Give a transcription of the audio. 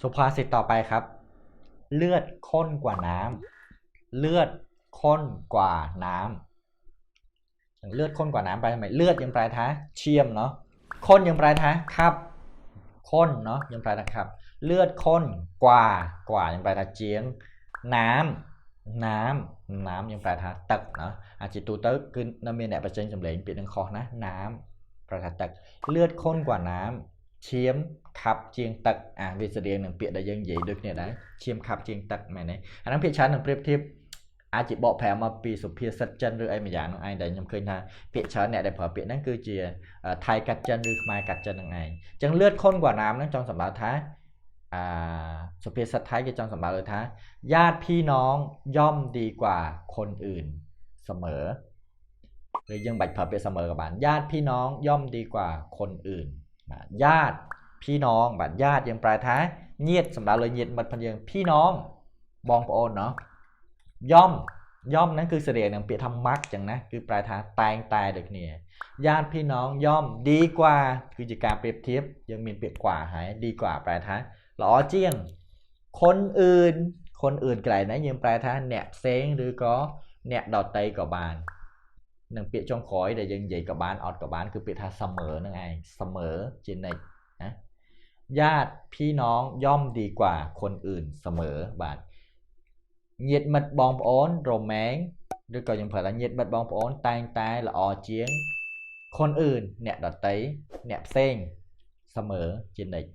สุภาษิตต่อไปครับ เลือดข้นกว่าน้ำเลือดข้นกว่าน้ำเลือดข้นกว่าน้ำไปทำไมเลือดยังปลายท้าเชียมเนาะข้นยังปลายท้าครับข้นเนาะยังปลายท้าครับ เลือดข้นกว่ากว่ายังปลายท้าเจียง น้ำน้ำน้ำยังปลายท้าตึกเนาะอาจจะตูเติร์คือน้ำเมียเนี่ยประจันจำเลยเปลี่ยนเป็นคอนะ น้ำปลายท้าตึกเลือดข้นกว่าน้ำ ឈាមខាប់ជាងទឹកអាវាស្តៀងនឹងពាក្យដែលយើងនិយាយដូចគ្នាដែរឈាមខាប់ជាងទឹកមែនទេអាហ្នឹងភាគច្រើននឹងប្រៀបធៀបអាចជាបកប្រែមកពីសុភាសិតចិនឬអីមួយយ៉ាងហ្នឹងឯងដែលខ្ញុំឃើញថាពាក្យច្រើនអ្នកដែលប្រើពាក្យហ្នឹងគឺជាថៃកាត់ចិនឬខ្មែរកាត់ចិនហ្នឹងឯងអញ្ចឹងលឿនខុនกว่าน้ำហ្នឹងចង់សម្ដៅថាអាសុភាសិតថៃគេចង់សម្ដៅថាญาติพี่น้องย่อมดีกว่าคนอื่นเสมอหรือยังบัดប្រើពាក្យเสมอกับបានญาติพี่น้องย่อมดีกว่าคนอื่น បាទ ญาติพี่น้องบัดญาติยังปลายท้าเงียดสำหรับเลยเงียดบัดพันยังพี่น้องบองโอนเนาะย่อมย่อมนั้นคือเสด็จนึ่งเปียทำมักจังนะคือปลายท้าตายตายเด็กเนี่ยญาติพี่น้องย่อมดีกว่าคือจิการเปรียบเทียบยังมีเปรียบกว่าหายดีกว่าปลายท้าหล่อเจียงคนอื่นคนอื่นไกลนะยังปลายท้าแหนบเซ้งหรือก็แหนบดอดไตกับบานหนึ่งเปียจงคอยแต่ยังใหญ่กับบานออดกับบานคือเปียท้าเสมอนั่นไงเสมอ ជានិច្ចណាญาติพี่น้องย่อมดีกว่าคนอื่นเสมอបាទញាតិមិត្តបងប្អូនរមែងឬក៏យើងប្រើថាញាតិមិត្តបងប្អូនតែងតែល្អជាងคนอื่นអ្នកដតីអ្នកផ្សេងเสมอជានិច្ច